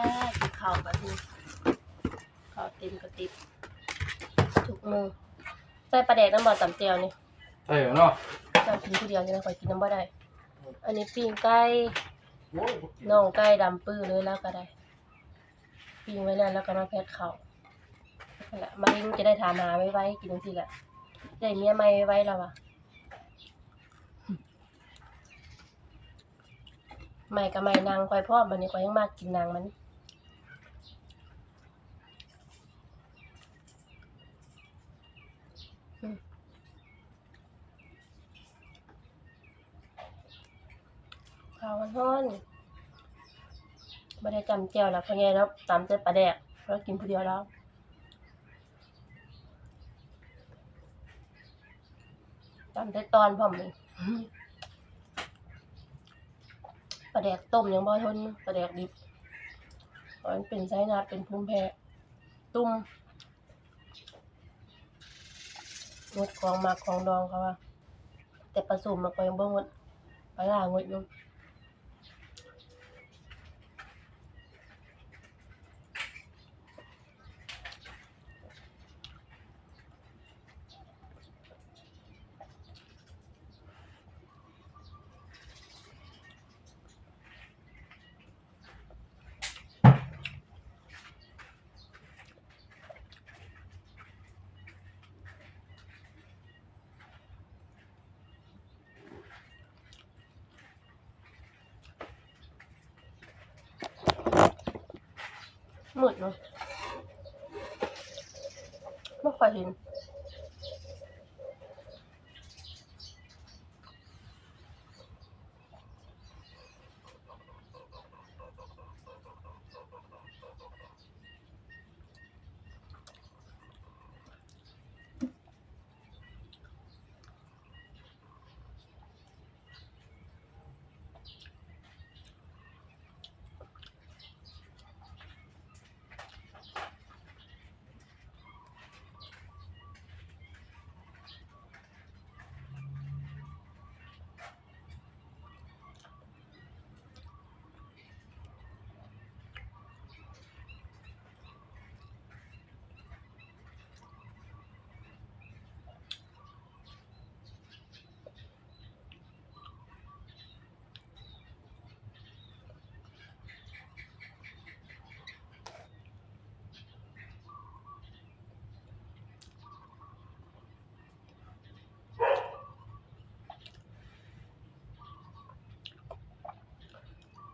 จ้ากินข้าวแบบนี้ข้าวเต็มกระติบทุกมือใส่ปลาแดกน้ำบอลตำเจียวนี่ใช่เนาะเจ้ากินผู้เดียวนี่นะคอยกินน้ำบ่ได้ อันนี้ปิ้งไก่น่องไก่ดำปื้อเลยแล้วก็ได้ ปิ้งไว้นั่นแล้วก็มาแพ็คข้าวนั่นแหละมาลิงจะได้ถามหาไว้ไว้กินทีละได้เมียใหม่ไว้แล้วอะใหม่กับใหม่นางคอยพ่อมันนี้คอยยังมากกินนางมันข้าวมันร้อนไม่ได้จำเจียวแล้วเพราะไงแล้วตามเส้ปลาแดกแล้วกินผู้เดียวแล้วจำได้ตอนพร้อมเลยปลาแดกต้มยังบ่ทนปลาแดกดิบเพราะมันเป็นไซนาดเป็นภูมิแพ้ตุ้มงดของมาของดองเขาว่าแต่ผสมมันก็ยังบ่งดปลาล่างดอยู่ เนาะไม่ค่อยเห็น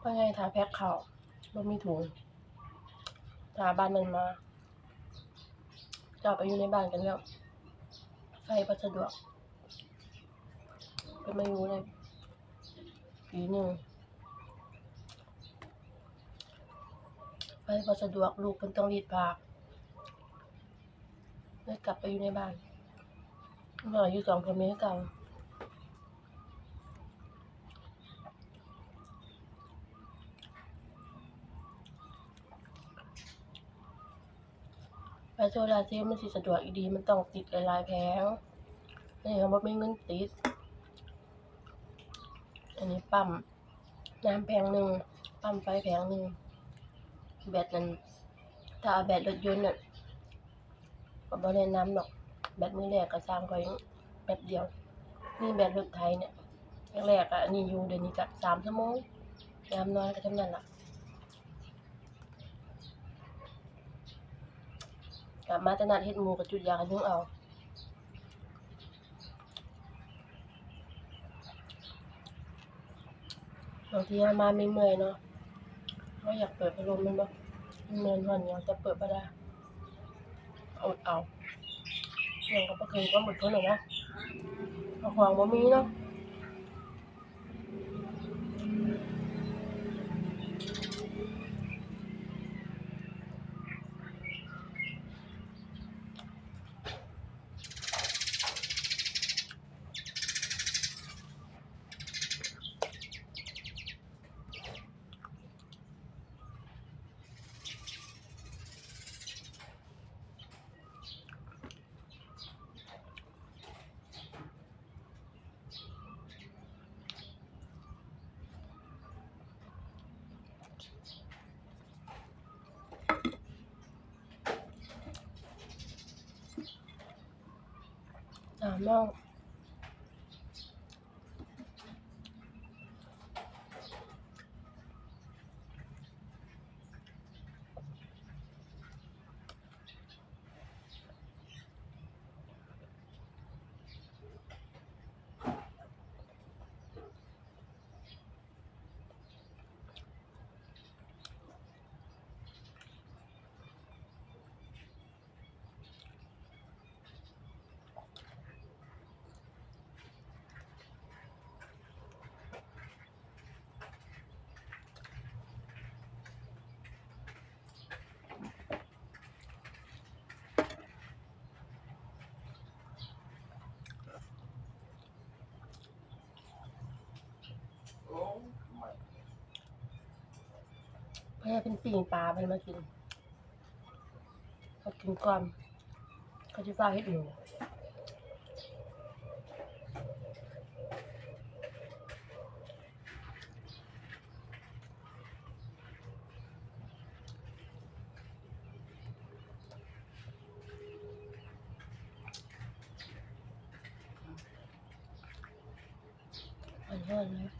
พราะไงถ้าแพ็คข้าบ่มีถุงถ้าบ้านมันมาจะเอาไปอยู่ในบ้านกันแล้วไฟก็สะดวกเป็นไม่รู้เลยปีหนึ่งไฟก็สะดวกลูกเป็นต้องรีดปากเลยกลับไปอยู่ในบ้านเมื่ออายุสองคนเมให้ก่า ไปโซลาร์เซลล์มันสิสะดวกอีดี มันต้องติดหลายๆแผงนนี้เขาบอกไม่เงินติด อันนี้ปั๊มน้ำแผงหนึ่งปั๊มไฟแผงหนึ่งแบตนั้นถ้าเอาแบตรถยนต์น่ะก็บ่แนะนำหรอก แบตมือแรกก็สร้างก็ยังแป๊บเดียว นี่แบตรถไทยเนี่ยแรกๆอะนนี้อยู่เดี๋ยวนี้ก็สามชั่วโมงยามน้อยก็ท่านั้นล่ะ กลับมาจะนัดเฮ็ดหมูกับจุดยากันยุ่งเอาบางทีมาไม่เมื่อยเนาะเราอยากเปิดพัดลมมันบ่มันเมินหันเดียวแต่เปิดบ่ได้อดเอาเรื่องก็บ่เคยก็หมดทนหรอกนะเอาของบ่มีเนาะ สามโมงเพื่อเป็นปีงปลาไปมากินเขากินก่อนเขาจะฟ้าให้ดูอันนี้เลย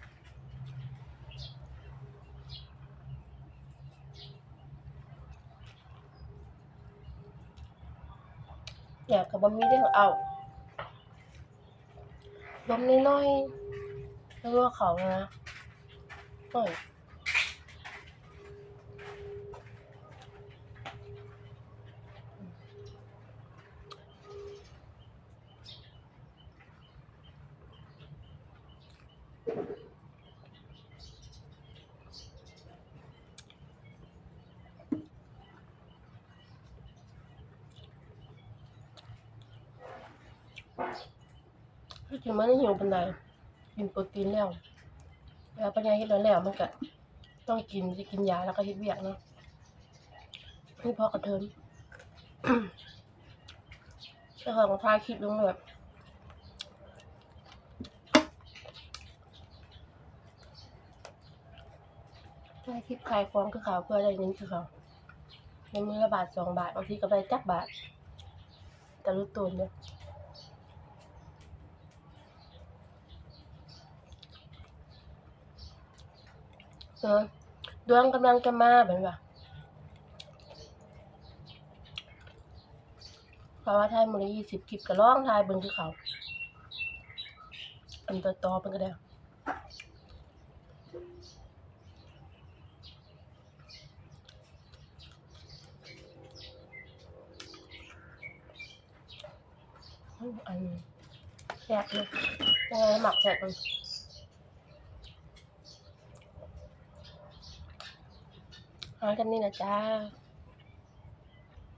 อยากกับบะหมี่ได้เอาลมน้อยๆแล้วก็เขานะหน่อย ที่จริงมันไม่หิวป็นไรกินโปรตีนแล้วแล้วปัญญาเฮ็ดแล้วแล้วมันก็ต้องกินจะกินยาแล้วก็เฮ็ดเวียกเนาะนี่พอกระเทินเจ้าของทายคลิปลงแบบทายคลิปขายของคือเขาเพื่อได้เงินคือเขาในมือละบาทสองบาทบางทีก็ได้จักบาทแต่รู้ตัวเนี่ย เอดวงกำลังจะมาเป็นว่าเพราะว่าทายมือละยี่สิบคลิปก็ร้องทายเบิ่งคือเขาอันต่อต่อเป็นก็ได้อืมอันแซ่บเลยยังไงหมักแซ่บมัน หากันนี่นะจ้า